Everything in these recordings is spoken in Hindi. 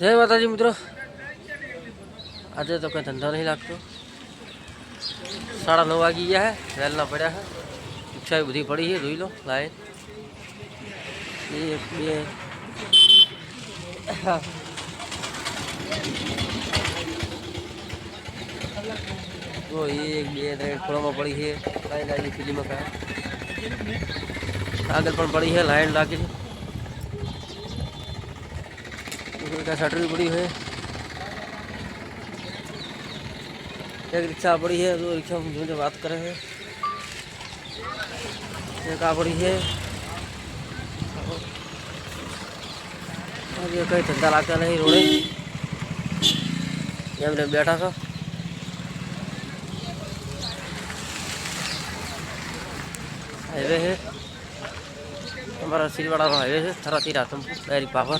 જય માતાજી મિત્રો આજે તો કંઈ ધંધો નહીં લાગતો સાડા નવ વાગી ગયા હે વહેલના પડ્યા છે રિક્ષા બધી પડી છે જોઈ લો લાઈન એક બે તો એક બે ત્રણ ખોળામાં પડી છે લાઈન લાગી ફિલ્મમાં કા આગળ પણ પડી છે લાઈન લાગી છે का शटर पड़ी है। एक रिक्शा पड़ी है, दो रिक्शा में जो बात कर रहे हैं। एक आ पड़ी है। और ये कहीं धंधा लाता नहीं रोड़े। ये हमने बैठा था। हाईवे है। हमारा सिलवाड़ा हाईवे है, थरा तीरा तुम डायरी पावर।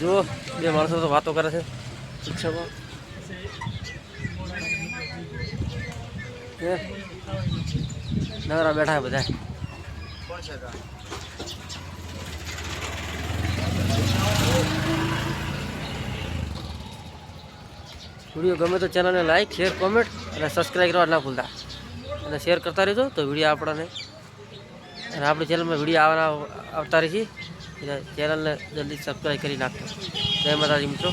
જો બે માણસો તો વાતો કરે છે. શિક્ષકો. નવરા બેઠા બધા. વીડિયો ગમે તો ચેનલને લાઈક શેર કોમેન્ટ અને સબસ્ક્રાઈબ કરવા ના ભૂલતા. અને શેર કરતા રહેજો તો વીડિયો આપણને અને આપણી ચેનલમાં વીડિયો આવતા રહી છે ચેનલને જલ્દી સબસ્ક્રાઈબ કરી નાખજો. જય માતાજી મિત્રો.